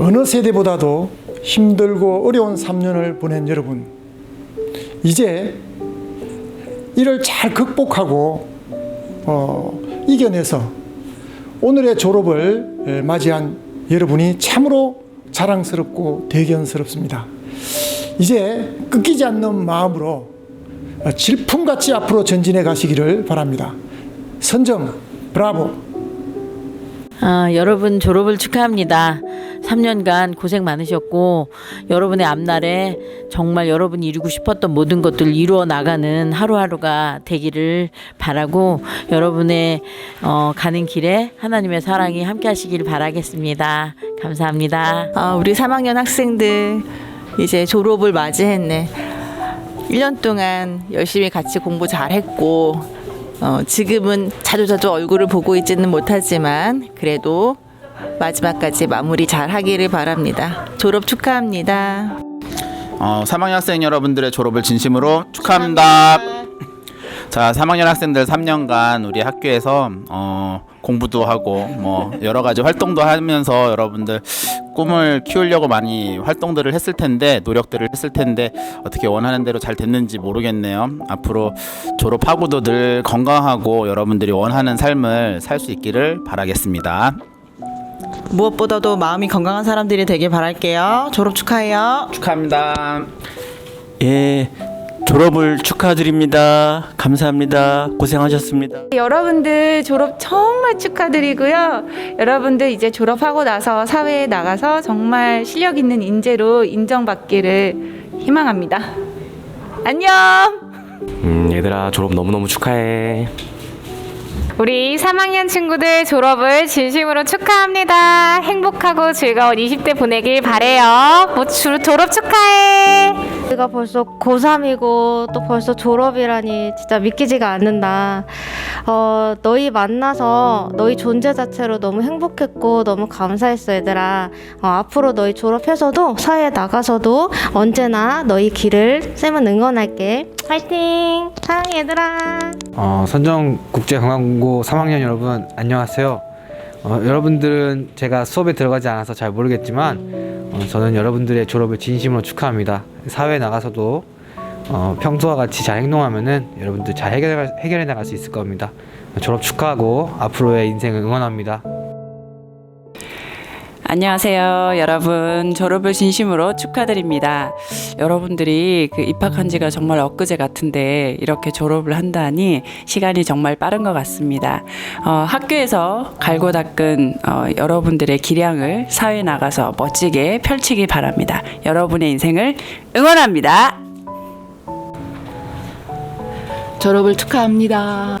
어느 세대보다도 힘들고 어려운 3년을 보낸 여러분, 이제 이를 잘 극복하고 어, 이겨내서 오늘의 졸업을 에, 맞이한 여러분이 참으로 자랑스럽고 대견스럽습니다. 이제 끊기지 않는 마음으로 어, 질풍같이 앞으로 전진해 가시기를 바랍니다. 선정 브라보. 아, 여러분 졸업을 축하합니다. 3년간 고생 많으셨고 여러분의 앞날에 정말 여러분이 이루고 싶었던 모든 것들을 이루어 나가는 하루하루가 되기를 바라고 여러분의 어, 가는 길에 하나님의 사랑이 함께 하시길 바라겠습니다. 감사합니다. 아, 우리 3학년 학생들 이제 졸업을 맞이했네. 1년 동안 열심히 같이 공부 잘했고 어, 지금은 자주자주 얼굴을 보고 있지는 못하지만 그래도 마지막까지 마무리 잘 하기를 바랍니다. 졸업 축하합니다. 어, 3학년 학생 여러분들의 졸업을 진심으로 축하합니다. 자, 3학년 학생들 3년간 우리 학교에서 어, 공부도 하고 뭐 여러 가지 활동도 하면서 여러분들 꿈을 키우려고 많이 활동들을 했을 텐데 노력들을 했을 텐데 어떻게 원하는 대로 잘 됐는지 모르겠네요. 앞으로 졸업하고도 늘 건강하고 여러분들이 원하는 삶을 살 수 있기를 바라겠습니다. 무엇보다도 마음이 건강한 사람들이 되길 바랄게요. 졸업 축하해요. 축하합니다. 예, 졸업을 축하드립니다. 감사합니다. 고생하셨습니다. 여러분들 졸업 정말 축하드리고요. 여러분들 이제 졸업하고 나서 사회에 나가서 정말 실력 있는 인재로 인정받기를 희망합니다. 안녕! 음, 얘들아 졸업 너무너무 축하해. 우리 3학년 친구들 졸업을 진심으로 축하합니다. 행복하고 즐거운 20대 보내길 바래요. 뭐 주- 졸업 축하해. 우리가 벌써 고3이고 또 벌써 졸업이라니 진짜 믿기지가 않는다. 어, 너희 만나서 너희 존재 자체로 너무 행복했고 너무 감사했어, 얘들아. 어, 앞으로 너희 졸업해서도 사회에 나가서도 언제나 너희 길을 쌤은 응원할게. 파이팅! 사랑해, 얘들아. 어, 선정 국제관광고 3학년 여러분 안녕하세요. 어, 여러분들은 제가 수업에 들어가지 않아서 잘 모르겠지만 어, 저는 여러분들의 졸업을 진심으로 축하합니다. 사회에 나가서도 어, 평소와 같이 잘 행동하면은 여러분들 잘 해결, 해결해 나갈 수 있을 겁니다. 졸업 축하하고 앞으로의 인생을 응원합니다. 안녕하세요. 여러분, 졸업을 진심으로 축하드립니다. 여러분들이 그 입학한 지가 정말 엊그제 같은데 이렇게 졸업을 한다니 시간이 정말 빠른 것 같습니다. 어, 학교에서 갈고 닦은 어, 여러분들의 기량을 사회에 나가서 멋지게 펼치기 바랍니다. 여러분의 인생을 응원합니다. 졸업을 축하합니다.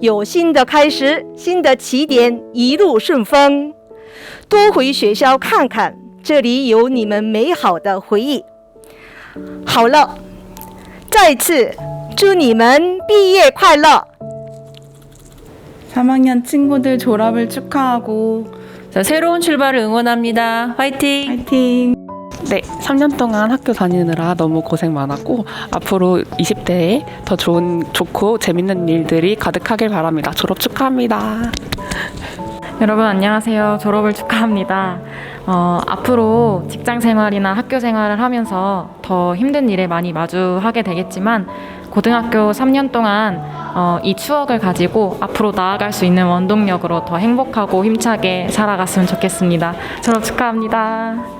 有新的开始，新的起点，一路顺风。多回学校看看，这里有你们美好的回忆。好了，再次祝你们毕业快乐！ 3학년 친구들 졸업을 축하하고 자, 새로운 출발을 응원합니다. 화이팅! 파이팅! 네, 3년 동안 학교 다니느라 너무 고생 많았고 앞으로 20대에 더 좋은 좋고 재밌는 일들이 가득하길 바랍니다. 졸업 축하합니다. 여러분 안녕하세요. 졸업을 축하합니다. 어, 앞으로 직장 생활이나 학교 생활을 하면서 더 힘든 일에 많이 마주하게 되겠지만 고등학교 3년 동안 어, 이 추억을 가지고 앞으로 나아갈 수 있는 원동력으로 더 행복하고 힘차게 살아갔으면 좋겠습니다. 졸업 축하합니다.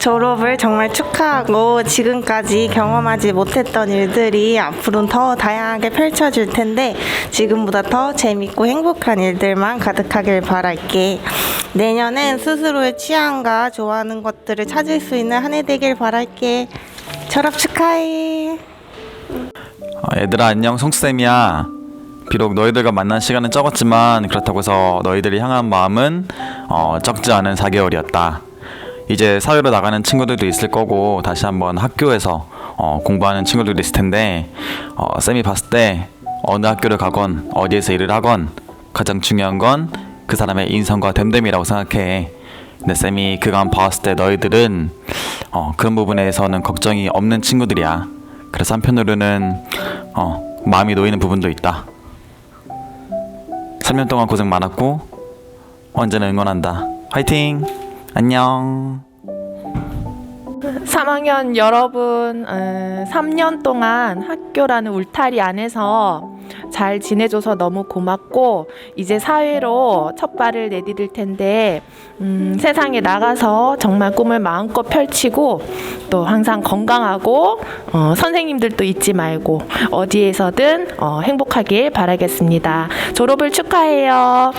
졸업을 정말 축하하고 지금까지 경험하지 못했던 일들이 앞으로는 더 다양하게 펼쳐질 텐데 지금보다 더 재밌고 행복한 일들만 가득하길 바랄게. 내년엔 스스로의 취향과 좋아하는 것들을 찾을 수 있는 한 해 되길 바랄게. 졸업 축하해. 어, 얘들아 안녕 성수쌤이야 비록 너희들과 만난 시간은 적었지만 그렇다고 해서 너희들이 향한 마음은 어, 적지 않은 4개월이었다 이제 사회로 나가는 친구들도 있을 거고 다시 한번 학교에서 어, 공부하는 친구들도 있을 텐데 어, 쌤이 봤을 때 어느 학교를 가건 어디에서 일을 하건 가장 중요한 건 그 사람의 인성과 됨됨이라고 생각해. 근데 쌤이 그간 봤을 때 너희들은 어, 그런 부분에서는 걱정이 없는 친구들이야. 그래서 한편으로는 어, 마음이 놓이는 부분도 있다. 3년 동안 고생 많았고 언제나 응원한다. 화이팅! 안녕! 3학년 여러분, 어, 3년 동안 학교라는 울타리 안에서 잘 지내줘서 너무 고맙고, 이제 사회로 첫 발을 내디딜 텐데, 음, 세상에 나가서 정말 꿈을 마음껏 펼치고, 또 항상 건강하고, 어, 선생님들도 잊지 말고, 어디에서든 어, 행복하길 바라겠습니다. 졸업을 축하해요.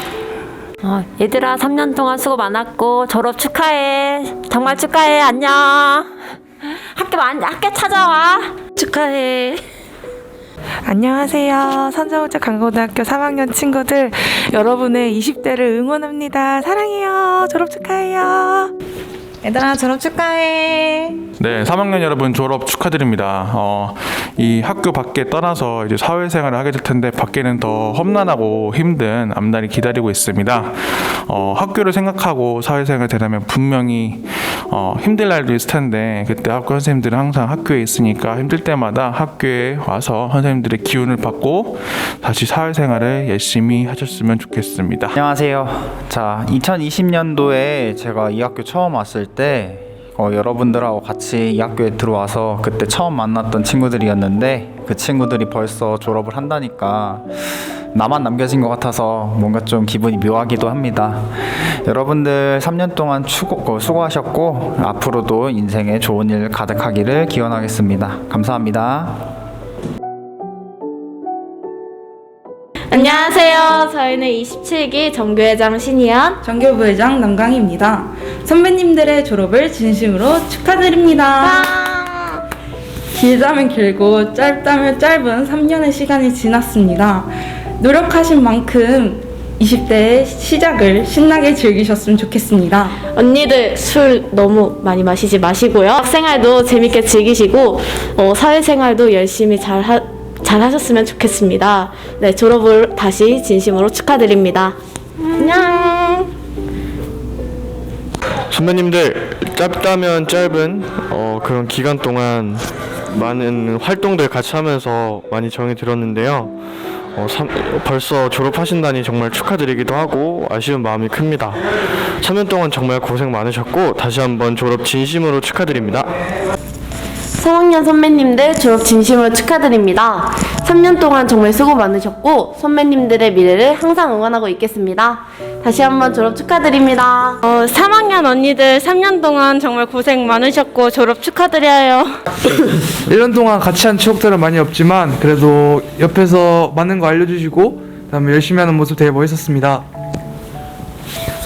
어, 얘들아 3년 동안 수고 많았고 졸업 축하해. 정말 축하해. 안녕. 학교 많 학교 찾아와. 축하해. 안녕하세요. 선정우자 강고등학교 3학년 친구들 여러분의 20대를 응원합니다. 사랑해요. 졸업 축하해요. 얘들아 졸업 축하해. 네, 3학년 여러분 졸업 축하드립니다. 어, 이 학교 밖에 떠나서 이제 사회생활을 하게 될 텐데 밖에는 더 험난하고 힘든 앞날이 기다리고 있습니다. 어, 학교를 생각하고 사회생활 되려면 분명히 어, 힘들 날도 있을 텐데 그때 학교 선생님들은 항상 학교에 있으니까 힘들 때마다 학교에 와서 선생님들의 기운을 받고 다시 사회생활을 열심히 하셨으면 좋겠습니다. 안녕하세요. 자, 2020년도에 제가 이 학교 처음 왔을 때 어, 여러분들하고 같이 이 학교에 들어와서 그때 처음 만났던 친구들이었는데 그 친구들이 벌써 졸업을 한다니까 나만 남겨진 것 같아서 뭔가 좀 기분이 묘하기도 합니다. 여러분들 3년 동안 추고, 어, 수고하셨고 앞으로도 인생에 좋은 일 가득하기를 기원하겠습니다. 감사합니다. 안녕하세요. 저희는 27기 정교회장 신희연, 정교부회장 남강입니다. 선배님들의 졸업을 진심으로 축하드립니다. 길다면 길고 짧다면 짧은 3년의 시간이 지났습니다. 노력하신 만큼 20대의 시작을 신나게 즐기셨으면 좋겠습니다. 언니들 술 너무 많이 마시지 마시고요. 학생활도 재밌게 즐기시고 어, 사회생활도 열심히 잘, 하, 잘 하셨으면 좋겠습니다. 네, 졸업을 다시 진심으로 축하드립니다. 안녕. 선배님들 짧다면 짧은 어, 그런 기간 동안 많은 활동들 같이 하면서 많이 정이 들었는데요. 어, 삼- 벌써 졸업하신다니 정말 축하드리기도 하고 아쉬운 마음이 큽니다. 3년 동안 정말 고생 많으셨고 다시 한번 졸업 진심으로 축하드립니다. 3학년 선배님들 졸업 진심으로 축하드립니다. 3년 동안 정말 수고 많으셨고 선배님들의 미래를 항상 응원하고 있겠습니다. 다시 한번 졸업 축하드립니다. 어, 3학년 언니들 3년 동안 정말 고생 많으셨고 졸업 축하드려요. 1년 동안 같이 한 추억들은 많이 없지만 그래도 옆에서 많은 거 알려주시고 그다음에 열심히 하는 모습 되게 멋있었습니다.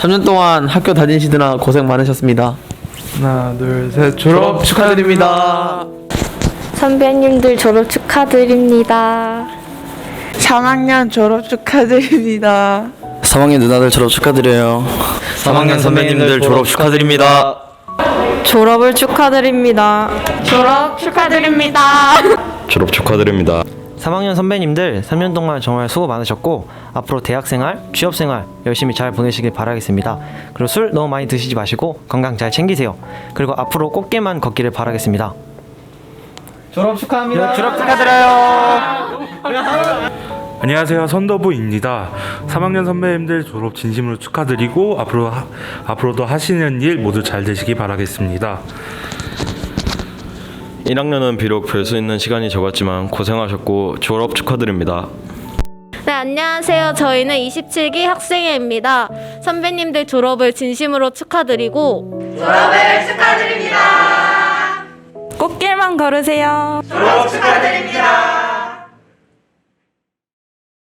3년 동안 학교 다니시느라 고생 많으셨습니다. 하나, 둘, 셋. 졸업 축하드립니다. 선배님들 졸업 축하드립니다. 3학년 졸업 축하드립니다. 3학년 누나들 졸업 축하드려요. 3학년 선배님들 졸업 축하드립니다. 졸업을 축하드립니다. 졸업 축하드립니다. 졸업 축하드립니다. 3학년 선배님들 3년 동안 정말 수고 많으셨고 앞으로 대학생활, 취업생활 열심히 잘 보내시길 바라겠습니다. 그리고 술 너무 많이 드시지 마시고 건강 잘 챙기세요. 그리고 앞으로 꽃길만 걷기를 바라겠습니다. 졸업 축하합니다. 졸업 축하드려요. 안녕하세요 선더부입니다 3학년 선배님들 졸업 진심으로 축하드리고 앞으로 하, 앞으로도 하시는 일 모두 잘 되시기 바라겠습니다 1학년은 비록 별수 있는 시간이 적었지만 고생하셨고 졸업 축하드립니다. 네, 안녕하세요. 저희는 27기 학생회입니다. 선배님들 졸업을 진심으로 축하드리고 졸업을 축하드립니다. 꽃길만 걸으세요. 졸업 축하드립니다.